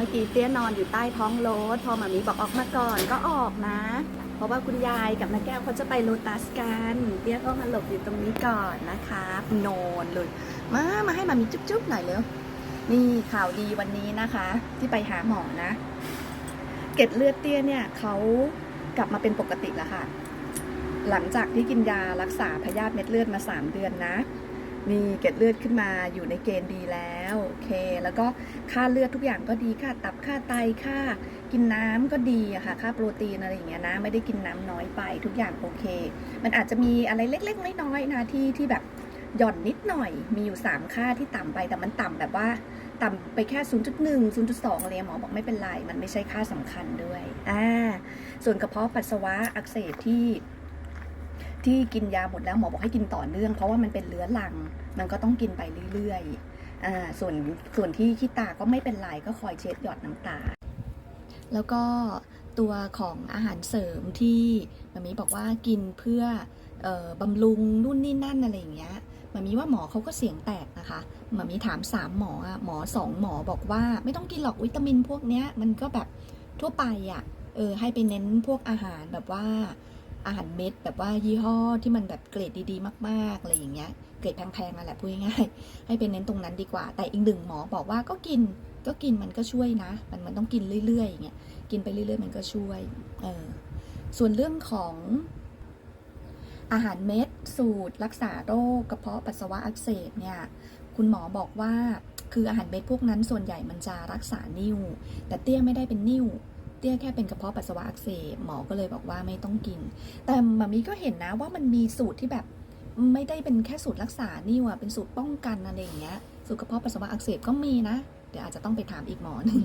มื่อกี้เตี้ยนอนอยู่ใต้ท้องรถพอหมามีบอกออกมาก่อนก็ออกนะ เพราะว่าคุณยายกับน้าแก้วเขาจะไปโลตัสกันเตี้ยก็มาหลบอยู่ตรงนี้ก่อนนะคะนอนเลยมามาให้หมามีจุ๊บๆหน่อยเร็วนี่ข่าวดีวันนี้นะคะ ที่ไปหาหมอนะ เกล็ดเลือดเตี้ยเนี่ยเขากลับมาเป็นปกติแล้วค่ะ หลังจากที่กินยารักษาพยาธิเม็ดเลือดมา 3 เดือนนะ มีเกล็ดเลือดขึ้นมาอยู่ในเกณฑ์ดีแล้วโอเค แล้วก็ค่าเลือดทุกอย่างก็ดีค่าตับค่าไตค่ากินน้ำก็ดีอะค่ะค่าโปรตีนอะไรอย่างเงี้ยนะไม่ได้กินน้ำน้อยไปทุกอย่างโอเค มันอาจจะมีอะไรเล็กๆน้อยๆนะที่ที่แบบหย่อนนิดหน่อยมีอยู่ 3 ค่าที่ต่ำไปแต่มันต่ำแบบว่าต่ำไปแค่ 0.1 0.2อะไรเงี้ยหมอบอกไม่เป็นไร มันไม่ใช่ค่าสำคัญด้วย อ่า ส่วนกระเพาะปัสสาวะอักเสบที่ ที่กินยาหมดแล้วหมอบอกให้กินต่อเนื่องเพราะว่ามันเป็นเรื้อรัง มันก็ต้องกินไปเรื่อยๆอ่าส่วนส่วนที่ขี้ตาก็ไม่เป็นไรก็คอยเช็ดหยอดน้ำตา แล้วก็ตัวของอาหารเสริมที่มามีบอกว่ากินเพื่อออบำรุงนู่นนี่นั่นอะไรอย่างเงี้ยมามีว่าหมอเขาก็เสียงแตกนะคะมามีถามสามหมออะหมอสองหมอบอกว่าไม่ต้องกินหรอกวิตามินพวกเนี้ยมันก็แบบทั่วไปอะเออให้ไปเน้นพวกอาหารแบบว่า อาหารเม็ดแบบว่ายี่ห้อที่มันแบบเกรดดีๆ มากๆอะไรอย่างเงี้ย เกรดแพงๆนั่นแหละพูดง่ายๆให้ไปเน้นตรงนั้นดีกว่า แต่อีกหนึ่งหมอบอกว่าก็กินก็กินมันก็ช่วยนะ มันมันต้องกินเรื่อยๆอย่างเงี้ยกินไปเรื่อยๆ มันก็ช่วยเออส่วนเรื่องของอาหารเม็ดสูตร รักษาโรคกระเพาะปัสสาวะอักเสบเนี่ยคุณหมอบอกว่าคืออาหารเม็ดพวกนั้นส่วนใหญ่มันจะรักษานิ่วแต่เตี้ยไม่ได้เป็นนิ่ว เตี้ยแค่เป็นกระเพาะปัสสาวะอักเสบหมอก็เลยบอกว่าไม่ต้องกิน แต่มามีก็เห็นนะว่ามันมีสูตรที่แบบไม่ได้เป็นแค่สูตรรักษานี่ว่ะเป็นสูตรป้องกันอะไรอย่างเงี้ยสูตรกระเพาะปัสสาวะอักเสบก็มีนะ เดี๋ยวอาจจะต้องไปถามอีกหมอหนึ่ง